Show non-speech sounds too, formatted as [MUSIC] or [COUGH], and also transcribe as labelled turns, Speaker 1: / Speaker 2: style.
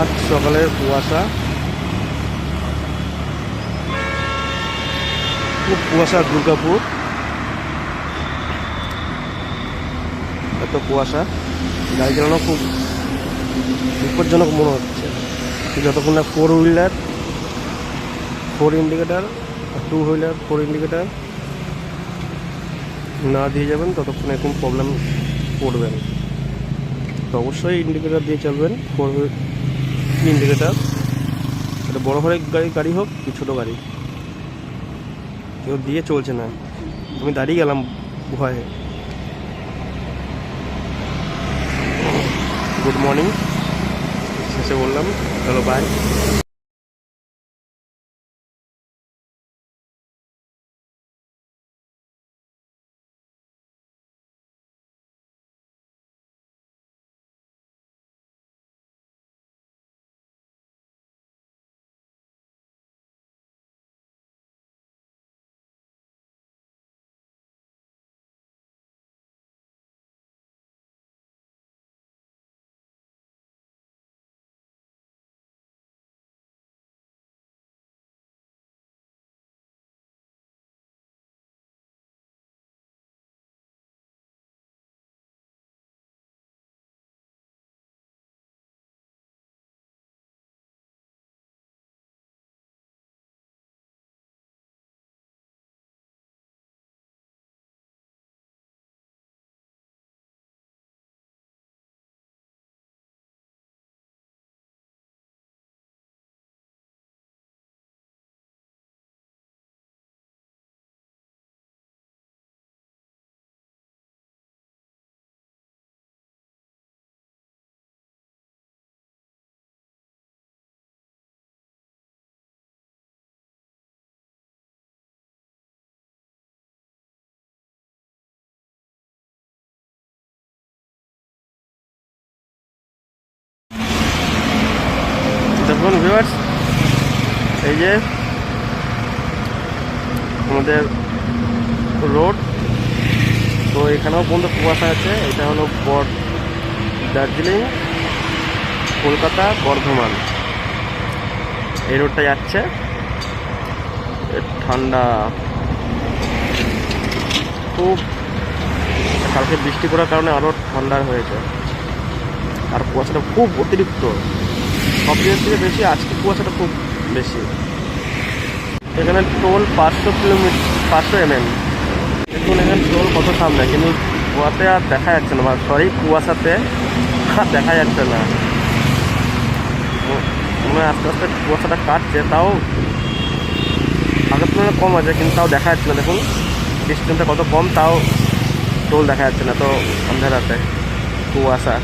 Speaker 1: আজ সকালের কুয়াশা। খুব কুয়াশা দুর্গাপুর। এত কুয়াশা। গাড়ি চালানো খুব বিপজ্জনক মনে হচ্ছে। যতক্ষণ না four wheeler four indicator two wheeler four indicator না দিয়ে যাবেন, ততক্ষণ এরকম প্রবলেম পড়বেন তো অবশ্যই ইন্ডিকেটার দিয়ে চলবেন ফোর ইন্ডিকেটার এটা বড়ো ঘরের গাড়ি গাড়ি হোক কি ছোটো গাড়ি। কেউ দিয়ে চলছে না। আমি দাঁড়িয়ে গেলাম ভয়ে। গুড মর্নিং শেষে বললাম চলো বাই ভিউয়ার্স এই যে আমাদের রোড, তো এখানেও পর্যন্ত কুয়াশা আছে, এটা হলো বর দার্জিলিং, কলকাতা, বর্ধমান। এই রোডটা যাচ্ছে ঠান্ডা। খুব কালকে বৃষ্টি পড়ার কারণে আরও ঠান্ডা হয়েছে। আর কুয়াশাটা খুব অতিরিক্ত। সব থেকে বেশি, আজকে কুয়াশাটা খুব বেশি। এখানে টোল পাঁচশো কিলোমিটার পাঁচশো এমএম দেখুন, এখানে টোল কত সামনে, কিন্তু কুয়াতে আর দেখা যাচ্ছে না সরি কুয়াশাতে আর [LAUGHS] দেখা যাচ্ছে না। মনে আস্তে আস্তে কুয়াশাটা কাটছে, তাও আগের তুলনায় কম আছে, কিন্তু তাও দেখা যাচ্ছে না, দেখুন। ডিস্টেন্সটা কত কম, তাও টোল দেখা যাচ্ছে না, তো সন্ধ্যা রাতে কুয়াশা।